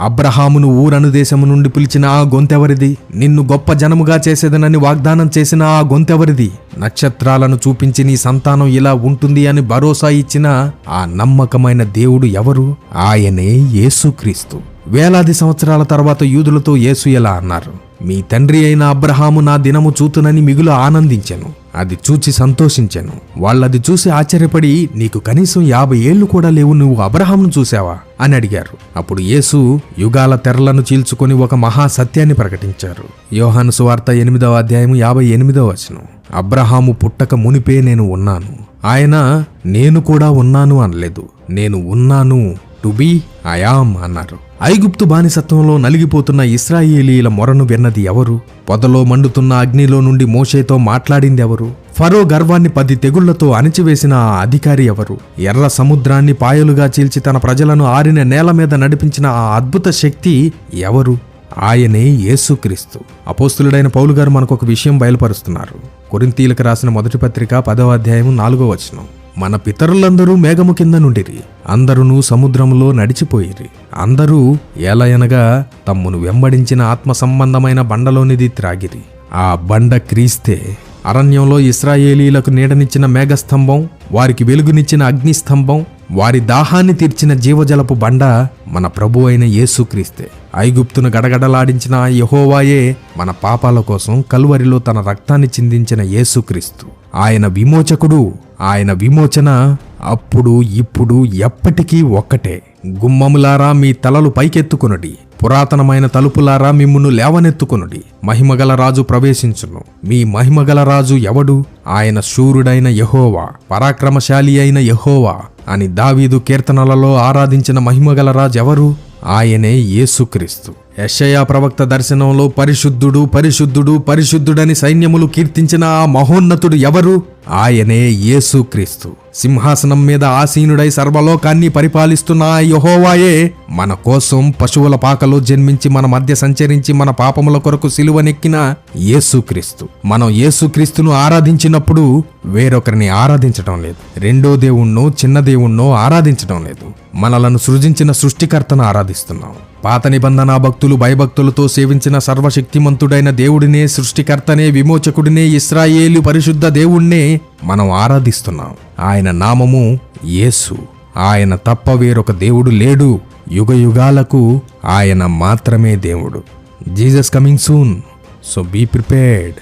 అబ్రహామును ఊరను దేశము నుండి పిలిచిన ఆ గొంతెవరిది? నిన్ను గొప్ప జనముగా చేసేదనని వాగ్దానం చేసిన ఆ గొంతెవరిది? నక్షత్రాలను చూపించి నీ సంతానం ఇలా ఉంటుంది అని భరోసా ఇచ్చిన ఆ నమ్మకమైన దేవుడు ఎవరు? ఆయనే యేసుక్రీస్తు. వేలాది సంవత్సరాల తర్వాత యూదులతో యేసు ఎలా అన్నారు? మీ తండ్రి అయిన అబ్రహాము నా దినము చూతునని మిగులు ఆనందించెను. అది చూచి సంతోషించెను. వాళ్ళది చూసి ఆశ్చర్యపడి నీకు కనీసం యాభై ఏళ్ళు కూడా లేవు నువ్వు అబ్రహాంను చూసావా అని అడిగారు. అప్పుడు యేసు యుగాల తెరలను చీల్చుకొని ఒక మహా సత్యాన్ని ప్రకటించారు. యోహాను సువార్త ఎనిమిదవ అధ్యాయం యాభై ఎనిమిదవ వచనం. అబ్రహాము పుట్టక మునిపే నేను ఉన్నాను. ఆయన నేను కూడా ఉన్నాను అనలేదు. నేను ఉన్నాను టు బీ అయామ్ అన్నారు. ఐగుప్తు బానిసత్వంలో నలిగిపోతున్న ఇస్రాయేలీల మొరను విన్నది ఎవరు? పొదలో మండుతున్న అగ్నిలో నుండి మోషేతో మాట్లాడింది ఎవరు ఫరో గర్వాన్ని పది తెగుళ్ళతో అణిచివేసిన ఆ అధికారి ఎవరు? ఎర్ర సముద్రాన్ని పాయలుగా చీల్చి తన ప్రజలను ఆరిన నేల మీద నడిపించిన ఆ అద్భుత శక్తి ఎవరు? ఆయనే యేసుక్రీస్తు. అపోస్తులుడైన పౌలు గారు మనకు ఒక విషయం బయలుపరుస్తున్నారు. కొరింతీలకు రాసిన మొదటి పత్రిక పదవ అధ్యాయం నాలుగో వచనం. మన పితరులందరూ మేఘము కింద నుండిరి. అందరును సముద్రములో నడిచిపోయిరి. అందరూ ఏలయనగా తమ్మును వెంబడించిన ఆత్మ సంబంధమైన బండలోనిది త్రాగిరి. ఆ బండ క్రీస్తే అరణ్యంలో ఇస్రాయేలీలకు నీడనిచ్చిన మేఘస్తంభం వారికి వెలుగునిచ్చిన అగ్నిస్తంభం వారి దాహాన్ని తీర్చిన జీవజలపు బండ మన ప్రభు అయిన యేసుక్రీస్తే ఐగుప్తును గడగడలాడించిన యహోవాయే మన పాపాల కోసం కలువరిలో తన రక్తాన్ని చిందించిన యేసుక్రీస్తు ఆయన విమోచకుడు ఆయన విమోచన అప్పుడు ఇప్పుడు ఎప్పటికీ ఒక్కటే. గుమ్మములారా మీ తలలు పైకెత్తుకునడి. పురాతనమైన తలుపులారా మిమ్మును లేవనెత్తుకొనుడి. మహిమగల రాజు ప్రవేశించును. మీ మహిమగల రాజు ఎవడు? ఆయన శూరుడైన యహోవా పరాక్రమశాలి అయిన యహోవా అని దావీదు కీర్తనలలో ఆరాధించిన మహిమగల రాజు ఎవరు? ఆయనే యేసుక్రీస్తు యెషయా ప్రవక్త దర్శనంలో పరిశుద్ధుడు పరిశుద్ధుడు పరిశుద్ధుడని సైన్యములు కీర్తించిన ఆ మహోన్నతుడు ఎవరు? ఆయనే యేసుక్రీస్తు సింహాసనం మీద ఆసీనుడై సర్వలోకాన్ని పరిపాలిస్తున్న యహోవాయే మన కోసం పశువుల పాకలో జన్మించి మన మధ్య సంచరించి మన పాపముల కొరకు సిలువనెక్కిన యేసుక్రీస్తు మనం యేసుక్రీస్తును ఆరాధించినప్పుడు వేరొకరిని ఆరాధించటం లేదు. రెండో దేవుణ్ణో చిన్న దేవుణ్ణో ఆరాధించటం లేదు. మనలను సృజించిన సృష్టికర్తను ఆరాధిస్తున్నాం. పాత నిబంధన భక్తులు భయభక్తులతో సేవించిన సర్వశక్తిమంతుడైన దేవుడినే సృష్టికర్తనే విమోచకుడినే ఇస్రాయేలు పరిశుద్ధ దేవుణ్ణే మనం ఆరాధిస్తున్నాం. ఆయన నామము యేసు. ఆయన తప్ప వేరొక దేవుడు లేడు. యుగ యుగాలకు ఆయన మాత్రమే దేవుడు. Jesus coming soon. So be prepared.